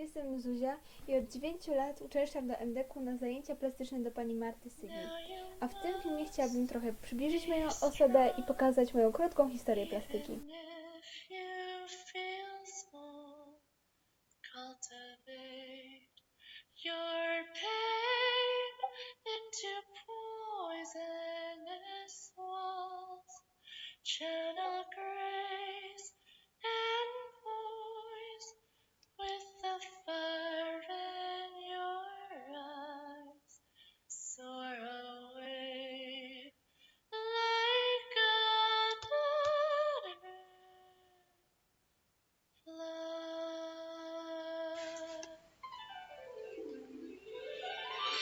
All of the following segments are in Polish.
Jestem Zuzia i od 9 lat uczęszczam do MDK na zajęcia plastyczne do pani Marty Sygi. A w tym filmie chciałabym trochę przybliżyć moją osobę i pokazać moją krótką historię plastyki. If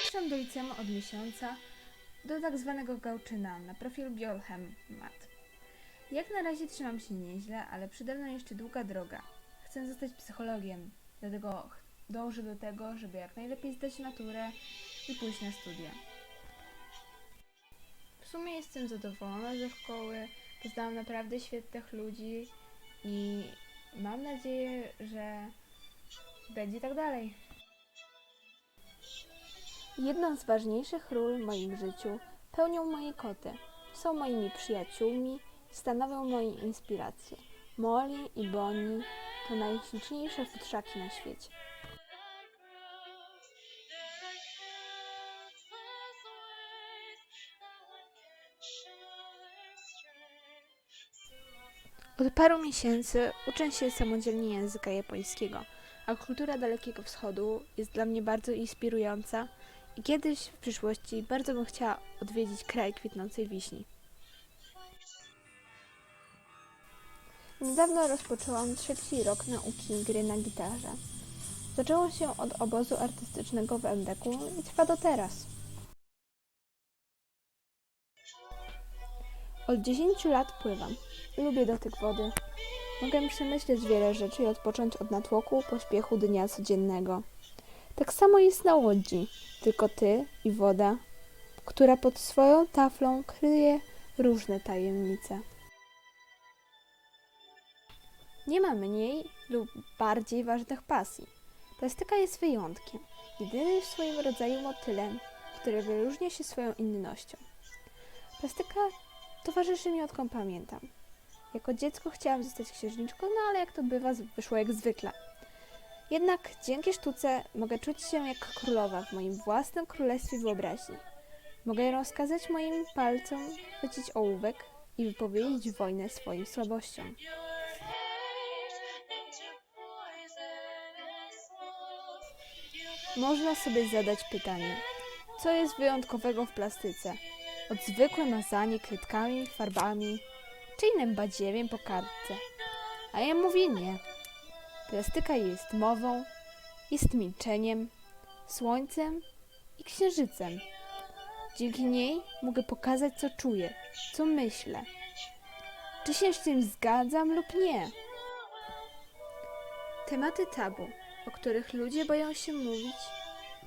Uczęszczam do liceum od miesiąca do tak zwanego gałczyna na profil Biolchem-Mat. Jak na razie trzymam się nieźle, ale przede mną jeszcze długa droga. Chcę zostać psychologiem, dlatego dążę do tego, żeby jak najlepiej zdać maturę i pójść na studia. W sumie jestem zadowolona ze szkoły, poznałam naprawdę świetnych ludzi i mam nadzieję, że będzie tak dalej. Jedną z ważniejszych ról w moim życiu pełnią moje koty. Są moimi przyjaciółmi, stanowią moje inspiracje. Molly i Bonnie to najśliczniejsze futrzaki na świecie. Od paru miesięcy uczę się samodzielnie języka japońskiego, a kultura Dalekiego Wschodu jest dla mnie bardzo inspirująca kiedyś w przyszłości bardzo bym chciała odwiedzić kraj kwitnącej wiśni. Niedawno rozpoczęłam trzeci rok nauki gry na gitarze. Zaczęło się od obozu artystycznego w MDK i trwa do teraz. Od 10 lat pływam. Lubię dotyk wody. Mogę przemyśleć wiele rzeczy i odpocząć od natłoku, pośpiechu dnia codziennego. Tak samo jest na łodzi, tylko ty i woda, która pod swoją taflą kryje różne tajemnice. Nie ma mniej lub bardziej ważnych pasji. Plastyka jest wyjątkiem, jedynym w swoim rodzaju motylem, który wyróżnia się swoją innością. Plastyka towarzyszy mi odkąd pamiętam. Jako dziecko chciałam zostać księżniczką, no ale jak to bywa, wyszło jak zwykle. Jednak dzięki sztuce mogę czuć się jak królowa w moim własnym królestwie wyobraźni. Mogę rozkazać moim palcom chwycić ołówek i wypowiedzieć wojnę swoim słabościom. Można sobie zadać pytanie, co jest wyjątkowego w plastyce? Od zwykłe mazanie kredkami, farbami czy innym badziewiem po kartce. A ja mówię nie. Plastyka jest mową, jest milczeniem, słońcem i księżycem. Dzięki niej mogę pokazać, co czuję, co myślę. Czy się z tym zgadzam lub nie. Tematy tabu, o których ludzie boją się mówić,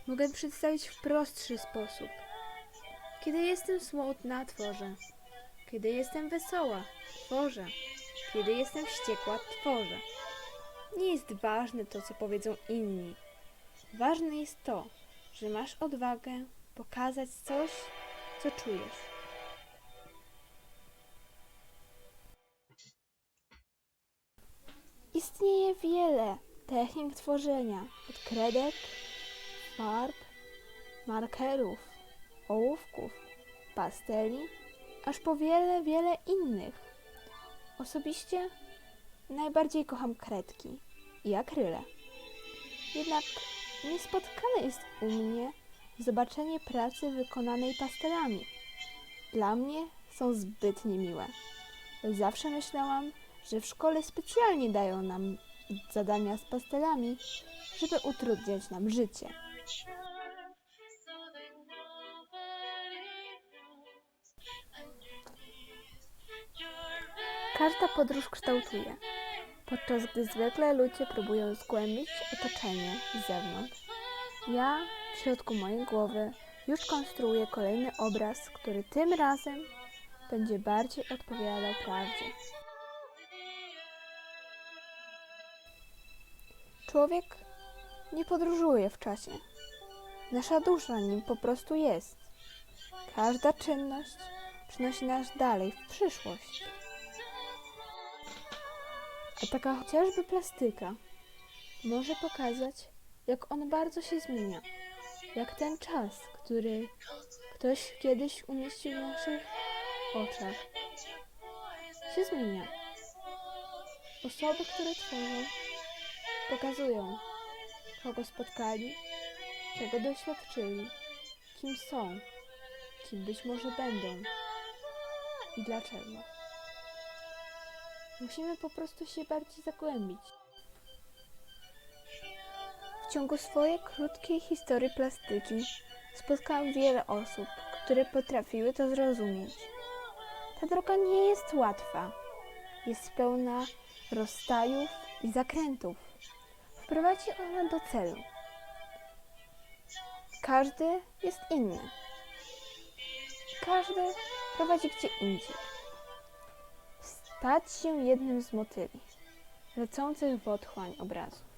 mogę przedstawić w prostszy sposób. Kiedy jestem smutna, tworzę. Kiedy jestem wesoła, tworzę. Kiedy jestem wściekła, tworzę. Nie jest ważne to, co powiedzą inni. Ważne jest to, że masz odwagę pokazać coś, co czujesz. Istnieje wiele technik tworzenia, od kredek, farb, markerów, ołówków, pasteli, aż po wiele, wiele innych. Osobiście najbardziej kocham kredki i akryle. Jednak niespotkane jest u mnie zobaczenie pracy wykonanej pastelami. Dla mnie są zbyt niemiłe. Zawsze myślałam, że w szkole specjalnie dają nam zadania z pastelami, żeby utrudniać nam życie. Każda podróż kształtuje, podczas gdy zwykle ludzie próbują zgłębić otoczenie z zewnątrz. Ja w środku mojej głowy już konstruuję kolejny obraz, który tym razem będzie bardziej odpowiadał prawdzie. Człowiek nie podróżuje w czasie. Nasza dusza nim po prostu jest. Każda czynność przynosi nas dalej w przyszłość. A taka chociażby plastyka może pokazać, jak on bardzo się zmienia. Jak ten czas, który ktoś kiedyś umieścił w naszych oczach, się zmienia. Osoby, które tworzą, pokazują, kogo spotkali, czego doświadczyli, kim są, kim być może będą i dlaczego. Musimy po prostu się bardziej zagłębić. W ciągu swojej krótkiej historii plastyki spotkałam wiele osób, które potrafiły to zrozumieć. Ta droga nie jest łatwa. Jest pełna rozstajów i zakrętów. Wprowadzi ona do celu. Każdy jest inny. Każdy prowadzi gdzie indziej. Stać się jednym z motyli, lecących w otchłań obrazu.